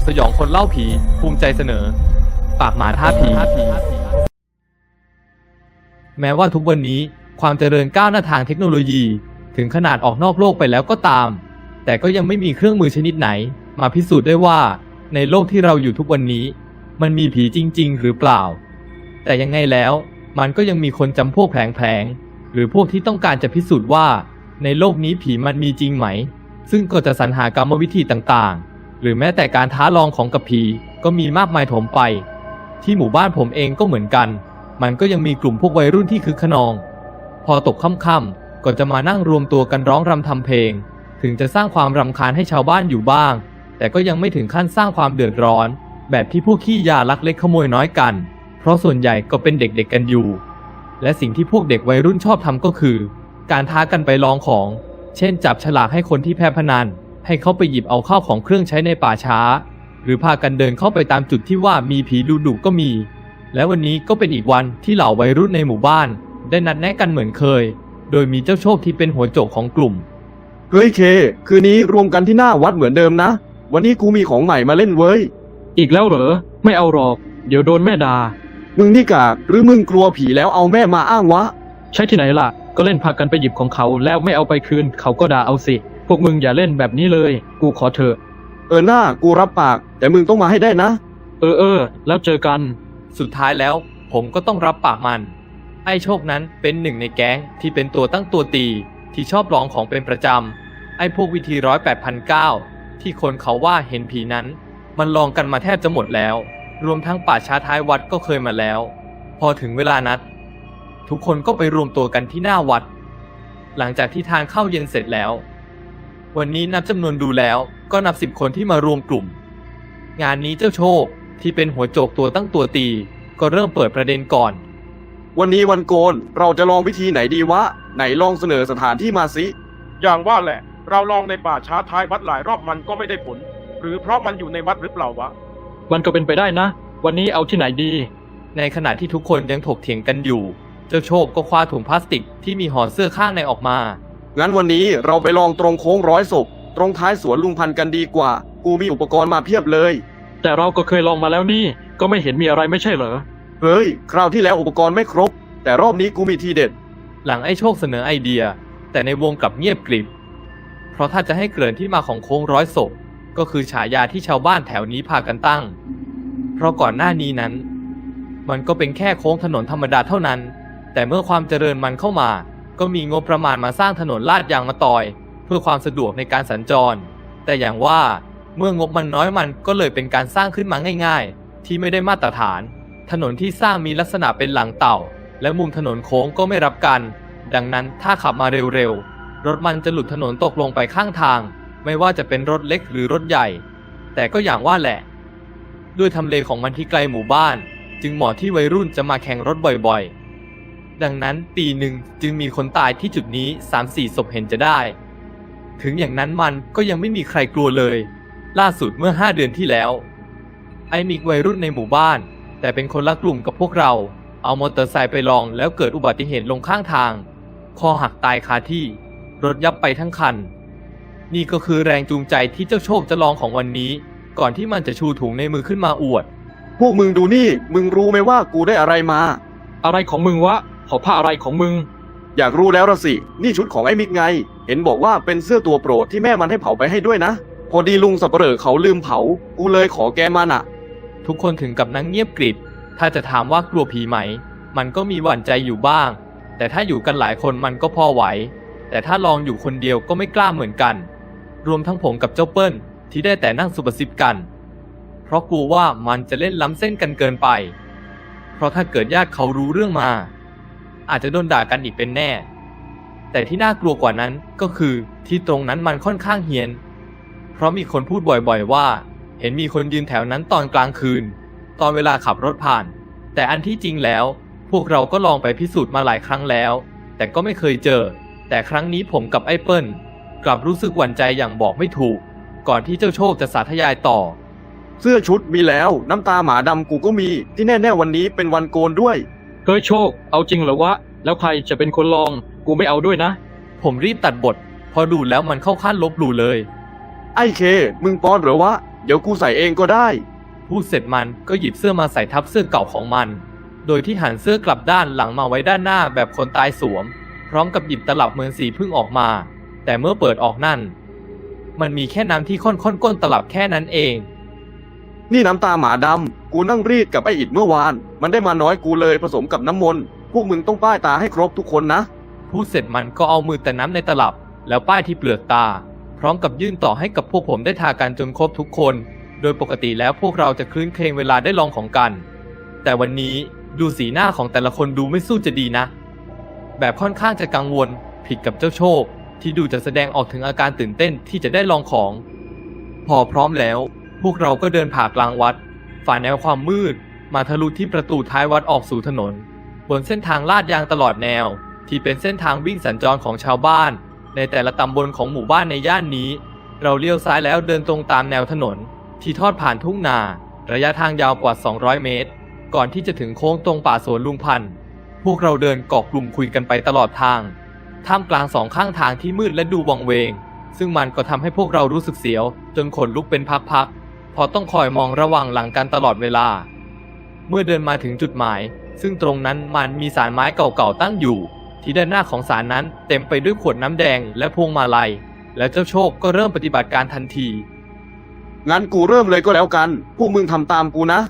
กสยองคนเล่าผี ภูมิใจเสนอ ปากหมาท่าผี แม้ว่าทุกวันนี้ความเจริญก้าวหน้าทางเทคโนโลยี ถึงขนาดออกนอกโลกไปแล้วก็ตาม แต่ก็ยังไม่มีเครื่องมือชนิดไหน มาพิสูจน์ได้ว่าในโลกที่เราอยู่ทุกวันนี้ มันมีผีจริง ๆ หรือเปล่า แต่ยังไงแล้ว มันก็ยังมีคนจำพวกแผลงๆหรือพวกที่ต้องการจะพิสูจน์ว่า ในโลกนี้ผีมันมีจริงไหม ซึ่งก็จะสรรหากรรมวิธีต่างๆ หรือแม้แต่การท้าลองของกับผีก็มีมากมายถมไป ที่หมู่บ้านผมเองก็เหมือนกัน มันก็ยังมีกลุ่มพวกวัยรุ่นที่คึกขนอง พอตกค่ำๆก็จะมานั่งรวมตัวกันร้องรำทำเพลง ถึงจะสร้างความรำคาญให้ชาวบ้านอยู่บ้าง แต่ก็ยังไม่ถึงขั้นสร้างความเดือดร้อน แบบที่พวกขี้ยาลักเล็กขโมยน้อยกัน เพราะส่วนใหญ่ก็เป็นเด็กๆกันอยู่ และสิ่งที่พวกเด็กวัยรุ่นชอบทำก็คือ การท้ากันไปลองของ เช่น จับฉลากให้คนที่แพ้พนัน ให้เขาไปหยิบเอาข้าวของเครื่องใช้ในป่าช้า หรือพากันเดินเข้าไปตามจุดที่ว่ามีผีดุดุก็มี และวันนี้ก็เป็นอีกวันที่เหล่าวัยรุ่นในหมู่บ้าน ได้นัดแนะกันเหมือนเคย โดยมีเจ้าโชคที่เป็นหัวโจกของกลุ่ม เฮ้ยเค คืนนี้รวมกันที่หน้าวัดเหมือนเดิมนะ วันนี้กูมีของใหม่มาเล่นเว้ย อีกแล้วเหรอ ไม่เอาหรอก เดี๋ยวโดนแม่ด่ามึงนี่กากหรือมึงกลัวผีแล้วเอาแม่มาอ้างวะ ใช่ที่ไหนล่ะ ก็เล่นพากันไปหยิบของเขาแล้วไม่เอาไปคืนเขาก็ด่าเอาสิพ วกมึงอย่าเล่นแบบนี้เลย กูขอเถอะ เออหน้ากูรับปาก แต่มึงต้องมาให้ได้นะ เออเออ แล้วเจอกัน สุดท้ายแล้วผมก็ต้องรับปากมัน ไอ้โชคนั้นเป็นหนึ่งในแก๊งที่เป็นตัวตั้งตัวตี ที่ชอบลองของเป็นประจำ ไอ้พวกวิธีร้อยแปดพันเก้าที่คนเขาว่าเห็นผีนั้น มันลองกันมาแทบจะหมดแล้ว รวมทั้งป่าช้าท้ายวัดก็เคยมาแล้ว พอถึงเวลานัด ทุกคนก็ไปรวมตัวกันที่หน้าวัด หลังจากที่ทานข้าวเย็นเสร็จแล้ว วันนี้นับจำนวนดูแล้วก็นับสิบคนที่มารวมกลุ่ม งานนี้เจ้าโชคที่เป็นหัวโจกตัวตั้งตัวตี ก็เริ่มเปิดประเด็นก่อน วันนี้วันโกนเราจะลองวิธีไหนดีวะ ไหนลองเสนอสถานที่มาสิ อย่างว่าแหละ เราลองในป่าช้าท้ายวัดหลายรอบมันก็ไม่ได้ผล หรือเพราะมันอยู่ในวัดหรือเปล่าวะ มันก็เป็นไปได้นะ วันนี้เอาที่ไหนดี ในขณะที่ทุกคนยังถกเถียงกันอยู่ เจ้าโชคก็คว้าถุงพลาสติกที่มีห่อเสื้อข้างในออกมา งั้นวันนี้เราไปลองตรงโค้งร้อยศพตรงท้ายสวนลุงพันธุ์กันดีกว่า กูมีอุปกรณ์มาเพียบเลย แต่เราก็เคยลองมาแล้วนี่ ก็ไม่เห็นมีอะไรไม่ใช่เหรอ เฮ้ย คราวที่แล้วอุปกรณ์ไม่ครบ แต่รอบนี้กูมีทีเด็ด หลังไอ้โชคเสนอไอเดีย แต่ในวงกลับเงียบกริบ เพราะถ้าจะให้เกริ่นที่มาของโค้งร้อยศพก็คือฉายาที่ชาวบ้านแถวนี้พากันตั้ง เพราะก่อนหน้านี้นั้น มันก็เป็นแค่โค้งถนนธรรมดาเท่านั้น แต่เมื่อความเจริญมันเข้ามา ก็มีงบประมาณมาสร้างถนนลาดยางมาตอย เพื่อความสะดวกในการสัญจร แต่อย่างว่าเมื่องบมันน้อยมันก็เลยเป็นการสร้างขึ้นมาง่าย ๆ ที่ไม่ได้มาตรฐาน ถนนที่สร้างมีลักษณะเป็นหลังเต่า และมุมถนนโค้งก็ไม่รับกัน ดังนั้นถ้าขับมาเร็วๆรถมันจะหลุดถนนตกลงไปข้างทาง ไม่ว่าจะเป็นรถเล็กหรือรถใหญ่ แต่ก็อย่างว่าแหละ ด้วยทำเลของมันที่ไกลหมู่บ้าน จึงเหมาะที่วัยรุ่นจะมาแข่งรถบ่อยๆ ดังนั้นปีหนึ่งจึงมีคนตายที่จุดนี้3-4ศพเห็นจะได้ ถึงอย่างนั้นมันก็ยังไม่มีใครกลัวเลย ล่าสุดเมื่อ5เดือนที่แล้ว ไอ้มีวัยรุ่นในหมู่บ้าน แต่เป็นคนละกลุ่มกับพวกเรา เอามอเตอร์ไซค์ไปลองแล้วเกิดอุบัติเหตุลงข้างทาง คอหักตายคาที่ รถยับไปทั้งคัน นี่ก็คือแรงจูงใจที่เจ้าโชคจะลองของวันนี้ ก่อนที่มันจะชูถุงในมือขึ้นมาอวด พวกมึงดูนี่ มึงรู้ไหมว่ากูได้อะไรมา อะไรของมึงวะ ขอผ้าอะไรของมึง อยากรู้แล้วละสิ นี่ชุดของไอ้มิกไง เห็นบอกว่าเป็นเสื้อตัวโปรดที่แม่มันให้เผาไปให้ด้วยนะ พอดีลุงสับเปลอเขาลืมเผา กูเลยขอแกมาน่ะ ทุกคนถึงกับนั่งเงียบกริบ ถ้าจะถามว่ากลัวผีไหม มันก็มีหวั่นใจอยู่บ้าง แต่ถ้าอยู่กันหลายคนมันก็พอไหว แต่ถ้าลองอยู่คนเดียวก็ไม่กล้าเหมือนกัน รวมทั้งผมกับเจ้าเปิ้ลที่ได้แต่นั่งสุบซิบกัน เพราะกลัวว่ามันจะเล่นล้ำเส้นกันเกินไป เพราะถ้าเกิดญาติเขารู้เรื่องมา อาจจะโดนด่ากันอีกเป็นแน่ แต่ที่น่ากลัวกว่านั้นก็คือที่ตรงนั้นมันค่อนข้างเฮียน เพราะมีคนพูดบ่อยๆว่า เห็นมีคนยืนแถวนั้นตอนกลางคืน ตอนเวลาขับรถผ่าน แต่อันที่จริงแล้ว พวกเราก็ลองไปพิสูจน์มาหลายครั้งแล้ว แต่ก็ไม่เคยเจอ แต่ครั้งนี้ผมกับไอ้เปิ้ลกลับรู้สึกหวั่นใจอย่างบอกไม่ถูก ก่อนที่เจ้าโชคจะสาธยายต่อเสื้อชุดมีแล้ว น้ำตาหมาดำกูก็มี ที่แน่ ๆ วันนี้เป็นวันโกนด้วย ฮ้ยโชค เอาจริงเหรอวะ แล้วใครจะเป็นคนลอง กูไม่เอาด้วยนะ ผมรีบตัดบท พอดูแล้วมันเข้าขั้นลบหลู่เลย ไอ้เค มึงป้อนเหรอวะ เดี๋ยวกูใส่เองก็ได้ พูดเสร็จมันก็หยิบเสื้อมาใส่ทับเสื้อเก่าของมัน โดยที่หันเสื้อกลับด้านหลังมาไว้ด้านหน้าแบบคนตายสวม พร้อมกับหยิบตลับเหมือนสีพึ่งออกมา แต่เมื่อเปิดออกนั่น มันมีแค่น้ำที่ค่อนๆก้นตลับแค่นั้นเอง นี่น้ำตาหมาดำ กูนั่งรีดกับไอ้อิดเมื่อวาน มันได้มาน้อยกูเลยผสมกับน้ำมนต์ พวกมึงต้องป้ายตาให้ครบทุกคนนะ พูดเสร็จมันก็เอามือแต่น้ำในตลับ แล้วป้ายที่เปลือกตา พร้อมกับยื่นต่อให้กับพวกผมได้ทากันจนครบทุกคน โดยปกติแล้วพวกเราจะคลื้นเครงเวลาได้ลองของกัน แต่วันนี้ดูสีหน้าของแต่ละคนดูไม่สู้จะดีนะ แบบค่อนข้างจะกังวล ผิดกับเจ้าโชค ที่ดูจะแสดงออกถึงอาการตื่นเต้นที่จะได้ลองของ พอพร้อมแล้ว พวกเราก็เดินผ่ากลางวัด ฝ่าแนวความมืด มาทะลุที่ประตูท้ายวัดออกสู่ถนน บนเส้นทางลาดยางตลอดแนว ที่เป็นเส้นทางวิ่งสัญจรของชาวบ้าน ในแต่ละตำบลของหมู่บ้านในย่านนี้ เราเลี้ยวซ้ายแล้วเดินตรงตามแนวถนน ที่ทอดผ่านทุ่งนา ระยะทางยาวกว่า 200 เมตร ก่อนที่จะถึงโค้งตรงป่าสวนลุงพันธ์พวกเราเดินเกาะกลุ่มคุยกันไปตลอดทาง ท่ามกลางสองข้างทางที่มืดและดูวังเวง ซึ่งมันก็ทำให้พวกเรารู้สึกเสียว จนขนลุกเป็นพักๆ พอต้องคอยมองระวังหลังกันตลอดเวลา เมื่อเดินมาถึงจุดหมาย ซึ่งตรงนั้นมันมีสารไม้เก่าๆตั้งอยู่ ที่ด้านหน้าของสารนั้นเต็มไปด้วยขวดน้ำแดงและพวงมาลัย และเจ้าโชคก็เริ่มปฏิบัติการทันที งั้นกูเริ่มเลยก็แล้วกัน พวกมึงทำตามกูนะ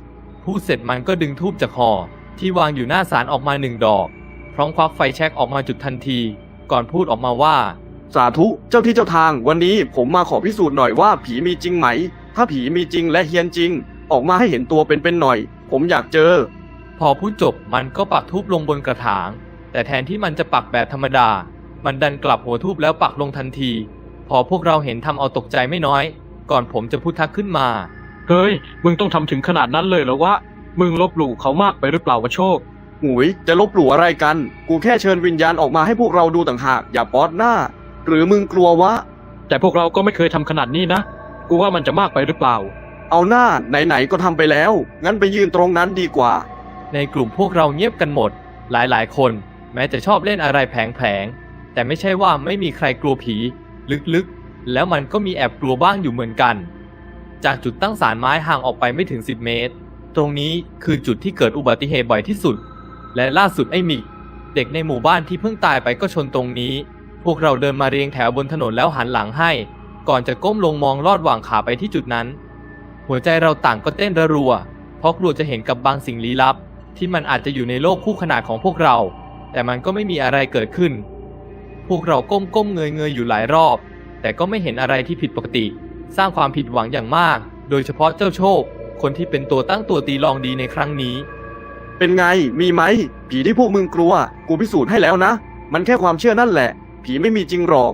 พูดเสร็จมันก็ดึงทูบจากคอที่วางอยู่หน้าศาลออกมาหนึ่งดอก พร้อมควักไฟแช็กออกมาจุดทันที ก่อนพูดออกมาว่า สาธุเจ้าที่เจ้าทางวันนี้ผมมาขอพิสูจน์หน่อยว่าผีมีจริงไหม ถ้าผีมีจริงและเฮียนจริง ออกมาให้เห็นตัวเป็นๆหน่อย ผมอยากเจอ พอพูดจบมันก็ปักทูบลงบนกระถาง แต่แทนที่มันจะปักแบบธรรมดา มันดันกลับหัวทูบแล้วปักลงทันที พอพวกเราเห็นทำเอาตกใจไม่น้อย ก่อนผมจะพูดทักขึ้นมา เฮ้ย มึงต้องทำถึงขนาดนั้นเลยเหรอวะ มึงลบหลู่เขามากไปหรือเปล่าวะโชค หุยจะลบหลู่อะไรกัน กูแค่เชิญวิญญาณออกมาให้พวกเราดูต่างหาก อย่าป๊อดหน้า หรือมึงกลัววะ แต่พวกเราก็ไม่เคยทำขนาดนี้นะ กูว่ามันจะมากไปหรือเปล่า เอาหน้าไหนๆก็ทำไปแล้ว งั้นไปยืนตรงนั้นดีกว่า ในกลุ่มพวกเราเงียบกันหมด หลายๆ คน แม้จะชอบเล่นอะไรแผลงๆ แต่ไม่ใช่ว่าไม่มีใครกลัวผี ลึกๆ แล้วมันก็มีแอบกลัวบ้างอยู่เหมือนกัน จากจุดตั้งศาลไม้ห่างออกไปไม่ถึง 10 เมตร ตรงนี้คือจุดที่เกิดอุบัติเหตุบ่อยที่สุด และล่าสุดไอ้มิก เด็กในหมู่บ้านที่เพิ่งตายไปก็ชนตรงนี้ พวกเราเดินมาเรียงแถวบนถนนแล้วหันหลังให้ ก่อนจะก้มลงมองลอดหว่างขาไปที่จุดนั้น หัวใจเราต่างก็เต้นระรัว เพราะกลัวจะเห็นกับบางสิ่งลี้ลับ ที่มันอาจจะอยู่ในโลกคู่ขนานของพวกเรา แต่มันก็ไม่มีอะไรเกิดขึ้น พวกเราก้มก้มเงยเงยอยู่หลายรอบ แต่ก็ไม่เห็นอะไรที่ผิดปกติ สร้างความผิดหวังอย่างมาก โดยเฉพาะเจ้าโชค คนที่เป็นตัวตั้งตัวตีลองดีในครั้งนี้ เป็นไงมีไหม ผีที่พวกมึงกลัว กูพิสูจน์ให้แล้วนะ มันแค่ความเชื่อนั่นแหละ ผีไม่มีจริงหรอก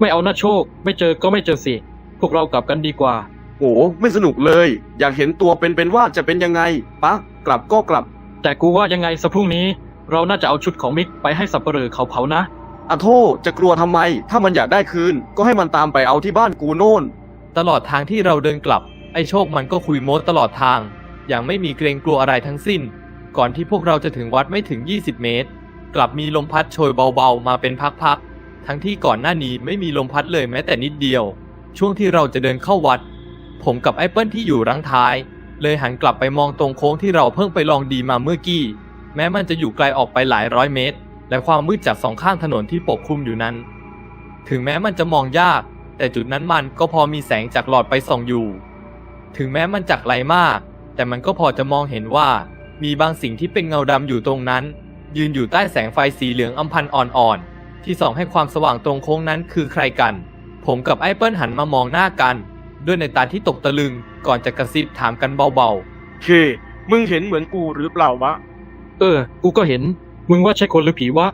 ไม่เอานะโชค ไม่เจอก็ไม่เจอสิ พวกเรากลับกันดีกว่าโหไม่สนุกเลย อยากเห็นตัวเป็นๆว่าจะเป็นยังไงปะกลับก็กลับ แต่กูว่ายังไงสักพรุ่งนี้ เราน่าจะเอาชุดของมิกไปให้สับปเหร่อเขาเผานะอะโทษจะกลัวทำไม ถ้ามันอยากได้คืน ก็ให้มันตามไปเอาที่บ้านกูโน่น ตลอดทางที่เราเดินกลับ ไอ้โชคมันก็คุยโม้ตลอดทาง อย่างไม่มีเกรงกลัวอะไรทั้งสิ้น ก่อนที่พวกเราจะถึงวัดไม่ถึง 20 เมตร กลับมีลมพัดโชยเบาๆ มาเป็นพักๆ ทั้งที่ก่อนหน้านี้ไม่มีลมพัดเลยแม้แต่นิดเดียว ช่วงที่เราจะเดินเข้าวัด ผมกับไอ้เปิ้ลที่อยู่รังท้าย เลยหันกลับไปมองตรงโค้งที่เราเพิ่งไปลองดีมาเมื่อกี้ แม้มันจะอยู่ไกลออกไปหลายร้อยเมตร และความมืดจากสองข้างถนนที่ปกคลุมอยู่นั้น ถึงแม้มันจะมองยาก แต่จุดนั้นมันก็พอมีแสงจากหลอดไปส่องอยู่ ถึงแม้มันจากไกลมาก แต่มันก็พอจะมองเห็นว่า มีบางสิ่งที่เป็นเงาดำอยู่ตรงนั้น ยืนอยู่ใต้แสงไฟสีเหลืองอำพันอ่อนๆ ที่ส่องให้ความสว่างตรงโค้งนั้นคือใครกัน ผมกับไอ้เปิ้ลหันมามองหน้ากัน ด้วยในตาที่ตกตะลึงก่อนจะกระซิบถามกันเบาเค มึงเห็นเหมือนกูหรือเปล่าวะ เออ กูก็เห็น มึงว่าใช่คนหรือผีวะ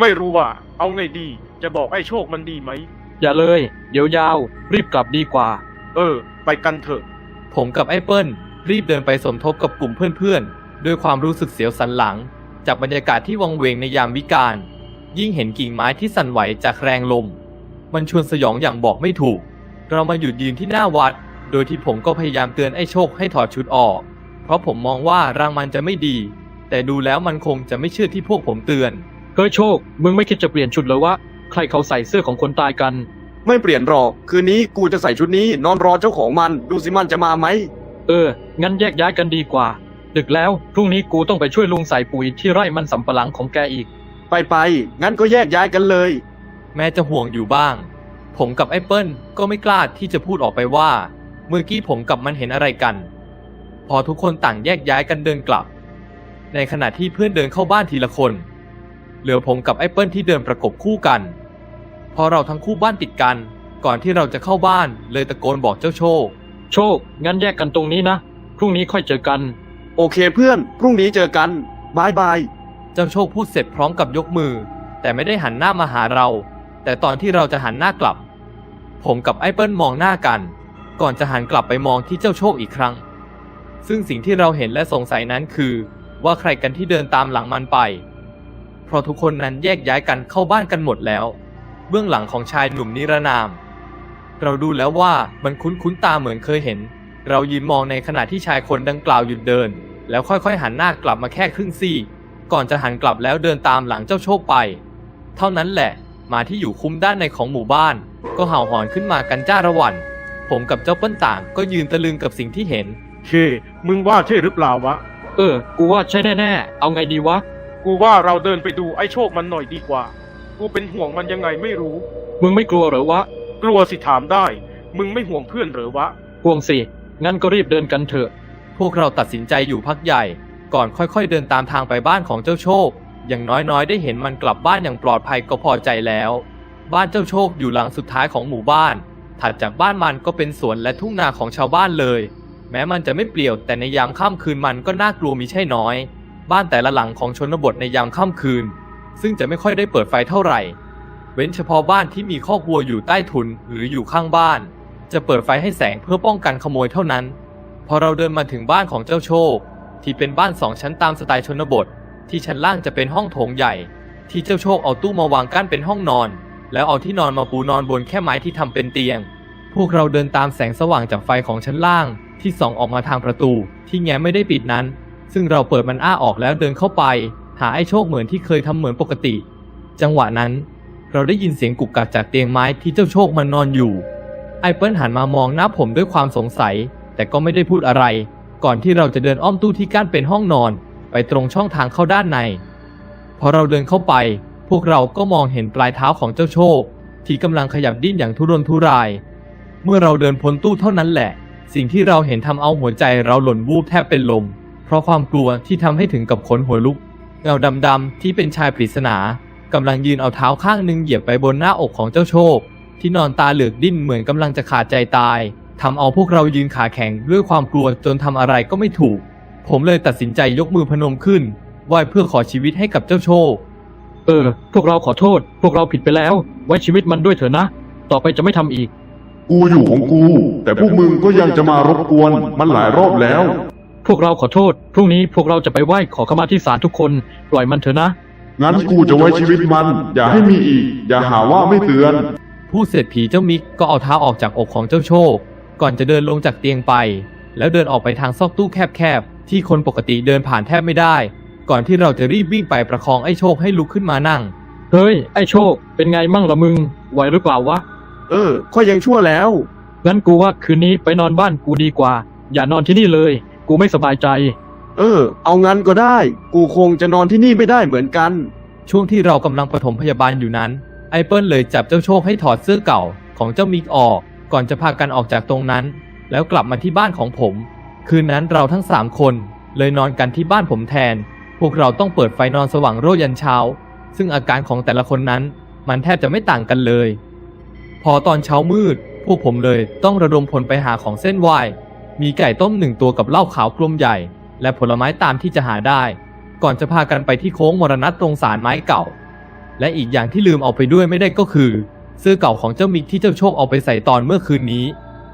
ไม่รู้ว่า เอาไงดี จะบอกไอ้โชคมันดีไหม อย่าเลย เดี๋ยวยาว รีบกลับดีกว่า เออ ไปกันเถอะ ๆ ผมกับไอ้เปิ้ลรีบเดินไปสมทบกับกลุ่มเพื่อนๆ ด้วยความรู้สึกเสียวสันหลัง จากบรรยากาศที่วังเวงในยามวิกาล ยิ่งเห็นกิ่งไม้ที่สั่นไหวจากแรงลม มันชวนสยองอย่างบอกไม่ถูก เรามาหยุดยืนที่หน้าวัด โดยที่ผมก็พยายามเตือนไอ้โชคให้ถอดชุดออก เพราะผมมองว่ารางมันจะไม่ดี แต่ดูแล้วมันคงจะไม่เชื่อที่พวกผมเตือน เฮ้ยโชค มึงไม่คิดจะเปลี่ยนชุดเหรอวะ ใครเขาใส่เสื้อของคนตายกัน ไม่เปลี่ยนหรอก คืนนี้กูจะใส่ชุดนี้ นอนรอเจ้าของมัน ดูสิมันจะมาไหม เออ งั้นแยกย้ายกันดีกว่า ดึกแล้ว พรุ่งนี้กูต้องไปช่วยลุงใส่ปุ๋ยที่ไร่มันสำปะหลังของแกอีก ไปไปๆงั้นก็แยกย้ายกันเลย แม้จะห่วงอยู่บ้าง ผมกับไอ้เปิ้ลก็ไม่กล้าที่จะพูดออกไปว่า เมื่อกี้ผมกับมันเห็นอะไรกัน พอทุกคนต่างแยกย้ายกันเดินกลับ ในขณะที่เพื่อนเดินเข้าบ้านทีละคน เหลือผมกับไอ้เปิ้ลที่เดินประกบคู่กัน พอเราทั้งคู่บ้านติดกัน ก่อนที่เราจะเข้าบ้านเลยตะโกนบอกเจ้าโชค โชค งั้นแยกกันตรงนี้นะ พรุ่งนี้ค่อยเจอกัน โอเคเพื่อน พรุ่งนี้เจอกันบายบาย เจ้าโชคพูดเสร็จพร้อมกับยกมือ แต่ไม่ได้หันหน้ามาหาเรา แต่ตอนที่เราจะหันหน้ากลับ ผมกับไอ้เปิ้ลมองหน้ากัน ก่อนจะหันกลับไปมองที่เจ้าโชคอีกครั้ง ซึ่งสิ่งที่เราเห็นและสงสัยนั้นคือ ว่าใครกันที่เดินตามหลังมันไป เพราะทุกคนนั้นแยกย้ายกันเข้าบ้านกันหมดแล้ว เบื้องหลังของชายหนุ่มนิรนาม เราดูแล้วว่ามันคุ้นคุ้นๆตาเหมือนเคยเห็น เรายืนมองในขณะที่ชายคนดังกล่าวหยุดเดิน แล้วค่อยๆหันหน้ากลับมาแค่ครึ่งซี่ ก่อนจะหันกลับแล้วเดินตามหลังเจ้าโชคไป เท่านั้นแหละหมาที่อยู่คุ้มด้านในของหมู่บ้าน ก็เห่าหอนขึ้นมากันจ้าระหวันผมกับเจ้าเปิ้ลต่างก็ยืนตะลึงกับสิ่งที่เห็น เค มึงว่าใช่หรือเปล่าวะ เออ กูว่าใช่แน่ๆ เอาไงดีวะ กูว่าเราเดินไปดูไอ้โชคมันหน่อยดีกว่า กูเป็นห่วงมันยังไงไม่รู้ มึงไม่กลัวเหรอวะ กลัวสิถามได้ มึงไม่ห่วงเพื่อนเหรอวะ ห่วงสิ งั้นก็รีบเดินกันเถอะ พวกเราตัดสินใจอยู่พักใหญ่ ก่อนค่อยๆ เดินตามทางไปบ้านของเจ้าโชค อย่างน้อยๆ ได้เห็นมันกลับบ้านอย่างปลอดภัยก็พอใจแล้ว บ้านเจ้าโชคอยู่หลังสุดท้ายของหมู่บ้าน ถัดจากบ้านมันก็เป็นสวนและทุ่งนาของชาวบ้านเลย แม้มันจะไม่เปลี่ยวแต่ในยามค่ำคืนมันก็น่ากลัวมิใช่น้อย บ้านแต่ละหลังของชนบทในยามค่ำคืน ซึ่งจะไม่ค่อยได้เปิดไฟเท่าไหร่ เว้นเฉพาะบ้านที่มีคอกวัวอยู่ใต้ถุนหรืออยู่ข้างบ้าน จะเปิดไฟให้แสงเพื่อป้องกันขโมยเท่านั้น พอเราเดินมาถึงบ้านของเจ้าโชค ที่เป็นบ้านสองชั้นตามสไตล์ชนบท ที่ชั้นล่างจะเป็นห้องโถงใหญ่ ที่เจ้าโชคเอาตู้มาวางกั้นเป็นห้องนอน แล้วเอาที่นอนมาปูนอนบนแค่ไม้ที่ทำเป็นเตียง พวกเราเดินตามแสงสว่างจากไฟของชั้นล่าง ที่ส่องออกมาทางประตู ที่แง้มไม่ได้ปิดนั้น ซึ่งเราเปิดมันอ้าออกแล้วเดินเข้าไป หาไอ้โชคเหมือนที่เคยทำเหมือนปกติ จังหวะนั้นเราได้ยินเสียงกุกกักจากเตียงไม้ที่เจ้าโชคมันนอนอยู่ ไอเปิลหันมามองหน้าผมด้วยความสงสัย แต่ก็ไม่ได้พูดอะไร ก่อนที่เราจะเดินอ้อมตู้ที่กั้นเป็นห้องนอน ไปตรงช่องทางเข้าด้านใน พอเราเดินเข้าไป พวกเราก็มองเห็นปลายเท้าของเจ้าโชค ที่กำลังขยับดิ้นอย่างทุรนทุราย เมื่อเราเดินพ้นตู้เท่านั้นแหละ สิ่งที่เราเห็นทำเอาหัวใจเราหล่นวูบแทบเป็นลม เพราะความกลัวที่ทำให้ถึงกับขนหัวลุก เงาดำๆที่เป็นชายปริศนากำลังยืนเอาเท้าข้างหนึ่งเหยียบไปบนหน้าอกของเจ้าโชค ที่นอนตาเหลือกดิ้นเหมือนกำลังจะขาดใจตาย ทำเอาพวกเรายืนขาแข็งด้วยความกลัวจนทำอะไรก็ไม่ถูก ผมเลยตัดสินใจยกมือพนมขึ้นไหว้เพื่อขอชีวิตให้กับเจ้าโชค เออ พวกเราขอโทษ พวกเราผิดไปแล้ว ไว้ชีวิตมันด้วยเถอะนะ ต่อไปจะไม่ทำอีก กูอยู่ของกู แต่พวกมึงก็ยังจะมารบกวนมันหลายรอบแล้ว พวกเราขอโทษ พรุ่งนี้พวกเราจะไปไหว้ขอขมาที่ศาลทุกคน ปล่อยมันเถอะนะ งั้นกูจะไว้ชีวิตมัน อย่าให้มีอีก อย่าหาว่าไม่เตือน ผู้เสร็จผีเจ้ามิกก็เอาเท้าออกจากอกของเจ้าโชค ก่อนจะเดินลงจากเตียงไป แล้วเดินออกไปทางซอกตู้แคบๆ ที่คนปกติเดินผ่านแทบไม่ได้ ก่อนที่เราจะรีบวิ่งไปประคองไอ้โชคให้ลุกขึ้นมานั่ง เฮ้ย ไอ้โชค เป็นไงมั่งละมึง ไหวหรือเปล่าวะ เออข้อยังชั่วแล้ว งั้นกูว่าคืนนี้ไปนอนบ้านกูดีกว่า อย่านอนที่นี่เลย กูไม่สบายใจ เออ เอางั้นก็ได้ กูคงจะนอนที่นี่ไม่ได้เหมือนกัน ช่วงที่เรากำลังปฐมพยาบาลอยู่นั้น ไอเปิลเลยจับเจ้าโชคให้ถอดเสื้อเก่าของเจ้ามิกออก ก่อนจะพากันออกจากตรงนั้น แล้วกลับมาที่บ้านของผม คืนนั้นเราทั้งสามคน เลยนอนกันที่บ้านผมแทน พวกเราต้องเปิดไฟนอนสว่างโรยันเช้า ซึ่งอาการของแต่ละคนนั้น มันแทบจะไม่ต่างกันเลย พอตอนเช้ามืด พวกผมเลยต้องระดมพลไปหาของเส้นไหว้มีไก่ต้มหนึ่งตัวกับเหล้าขาวกลมใหญ่ และผลไม้ตามที่จะหาได้ ก่อนจะพากันไปที่โค้งมรณะตรงสารไม้เก่า และอีกอย่างที่ลืมเอาไปด้วยไม่ได้ก็คือ เสื้อเก่าของเจ้ามิกที่เจ้าโชคเอาไปใส่ตอนเมื่อคืนนี้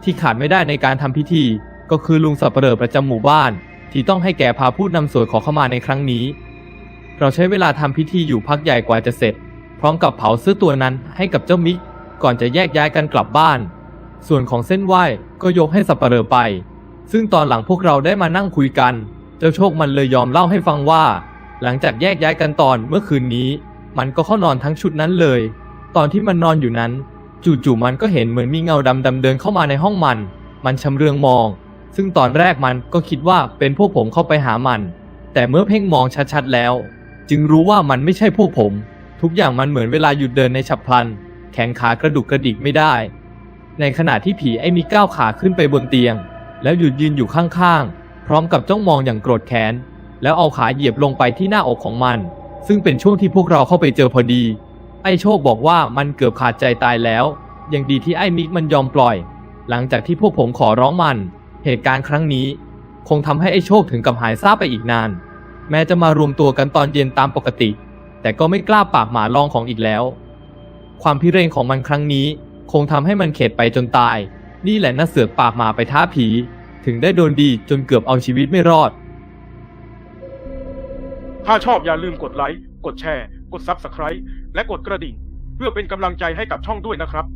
ที่ขาดไม่ได้ในการทำพิธี ก็คือลุงสับเปลอประจำหมู่บ้าน ที่ต้องให้แกพาพูดนำสวดขอเข้ามาในครั้งนี้ เราใช้เวลาทำพิธีอยู่พักใหญ่กว่าจะเสร็จ พร้อมกับเผาเสื้อตัวนั้นให้กับเจ้ามิก ก่อนจะแยกย้ายกันกลับบ้าน ส่วนของเส้นไหว้ก็ยกให้สับเปลอไป ซึ่งตอนหลังพวกเราได้มานั่งคุยกัน เจ้าโชคมันเลยยอมเล่าให้ฟังว่า หลังจากแยกย้ายกันตอนเมื่อคืนนี้ มันก็เข้านอนทั้งชุดนั้นเลย ตอนที่มันนอนอยู่นั้น จู่ๆมันก็เห็นเหมือนมีเงาดำๆเดินเข้ามาในห้องมัน มันชำเลืองมอง ซึ่งตอนแรกมันก็คิดว่าเป็นพวกผมเข้าไปหามัน แต่เมื่อเพ่งมองชัดๆแล้ว จึงรู้ว่ามันไม่ใช่พวกผม ทุกอย่างมันเหมือนเวลาหยุดเดินในฉับพลัน แขนขากระดุกกระดิกไม่ได้ ในขณะที่ผีไอ้มีก้าวขาขึ้นไปบนเตียง แล้วหยุดยืนอยู่ข้างๆ พร้อมกับจ้องมองอย่างโกรธแค้น แล้วเอาขาเหยียบลงไปที่หน้าอกของมัน ซึ่งเป็นช่วงที่พวกเราเข้าไปเจอพอดี ไอ้โชคบอกว่ามันเกือบขาดใจตายแล้ว ยังดีที่ไอ้มิกมันยอมปล่อย หลังจากที่พวกผมขอร้องมัน เหตุการณ์ครั้งนี้ คงทำให้ไอ้โชคถึงกับหายซาบไปอีกนาน แม้จะมารวมตัวกันตอนเย็นตามปกติ แต่ก็ไม่กล้าปากหมาลองของอีกแล้ว ความพิเรนของมันครั้งนี้ คงทำให้มันเข็ดไปจนตาย นี่แหละน่าเสือกปากหมาไปท้าผี ถึงได้โดนดีจนเกือบเอาชีวิตไม่รอด ถ้าชอบอย่าลืมกดไลค์ กดแชร์ กด Subscribe และกดกระดิ่ง เพื่อเป็นกำลังใจให้กับช่องด้วยนะครับ